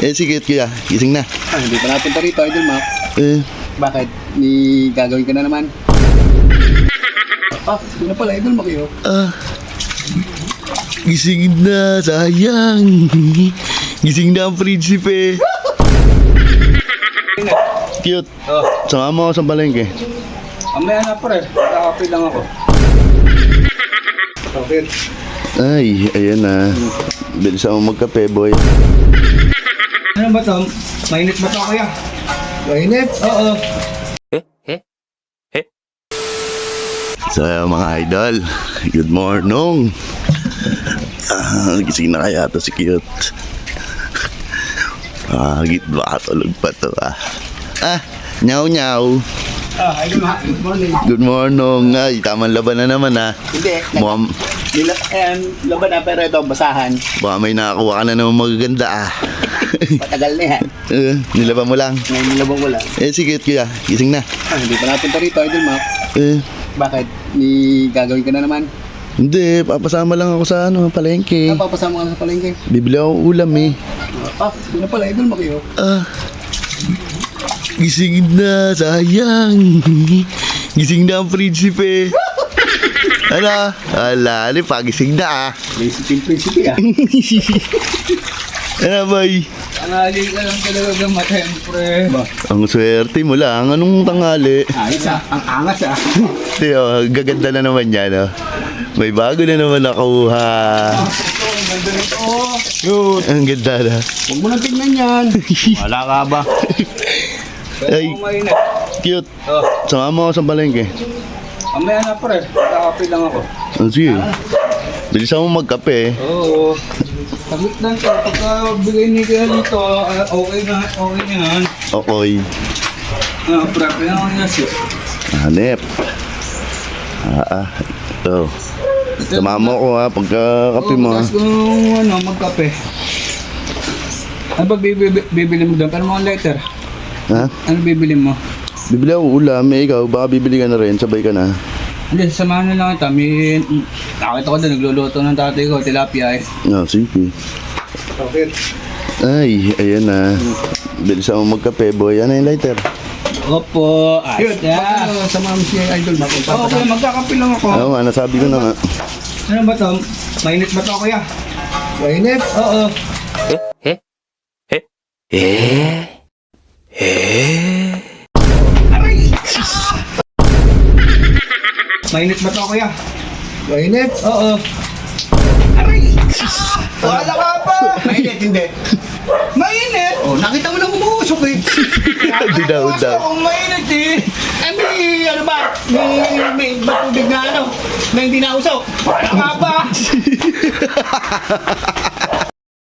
Eh, sige, kuya. Gising na. Ah, hindi pa napunta rito, Idol Mac. Eh, Bakit? Ni gagawin ka na naman. Ah, yun na pala, Idol Mac yun. ah. Gising na, sayang. Gising na ang prinsipe. Cute. Oh, Sama mo ako sa palengke. mamaya na pre. Kakapit lang ako. Okay. Ay, ayan na. Bilisan mo magkape, boy. Ano ba to? Mainit ba to kuya? Mainit? Oo. So, mga idol, good morning. Ah, gising na kaya to si Cute. Ah, git ba tulog pa to ah. Ah, nyaw nyaw. Ah, Idol Mac, good morning. Good morning. Ay, tamang laban na naman ah. Hindi. Mukhang, Nila, ayan, laban na pero ito, basahan. baka may nakakuha ka na naman magaganda ah. Patagal na yan. Eh, nilaban mo lang. Ngayon nilabang wala. Eh, sige kuya, gising na. Ah, hindi pa napunta rito, Idol Mac. Eh, Bakit? Ni gagawin ka na naman. hindi, papasama lang ako sa ano, palengke. Napapasama ka sa palengke. Bibili ako ulam eh. Ah, yun na pala, Idol Mac yun. Ah, gising na, sayang. Gising na ang prinsipe. Ala, ala, ali, pagising na ah. Yung principle ah. Ano boy? Tangali ka lang talaga gamatin, pre. Ba? Ang swerte mo lang, anong tangali? Ayos ah, ang angas ah. Tiyo, gaganda na naman yan, oh. May bago na naman nakuha. Ang ganda nito. Yun. Ang ganda na. Huwag mo nang tignan yan. Wala ka ba? Ay. Mainit. Cute. Oh, Sama mo ako sa palengke. mamaya na pre. Kakapit lang ako. Oh, sige. Bilisan mo magkape. Oo. Saglit lang to. Pagka bigay ni Kuya dito, ah, okay na, okay na yan. Okay. Ah, pre, kaya ako niya siya. Hanep. Ah, ah. Ito. Sama mo ko ha, pagka kape mo ha. Tapos kung ano, magkape. Ano ba bibili, bibili mo doon? Pero mga letter. Ha? Ano bibili mo? Bibili ako ulam, eh ikaw, baka bibili ka na rin, sabay ka na. Hindi, samahan na lang kita. May, nakita ko doon, nagluluto ng tatay ko, tilapia eh. Ah, sige. Okay. Ay, ayan na. Bilisan mo magkape, boy. Ano yung lighter? Opo, ayos na. Sa mami si Idol, mapunta okay, magkakape lang ako. Oo nga, nasabi ko na nga. Ano ba to? Mainit ba to, kuya? Mainit? Oo. Aray! Mainit ba to, kuya? Mainit? Oo. Aray! Wala ka pa! Mainit, hindi. Mainit? Oh, nakita mo na umuusok eh. Hindi daw, daw. kung mainit eh. Eh, may, ano ba? May, may batubig na ano? Na hindi nausok. Wala ka pa!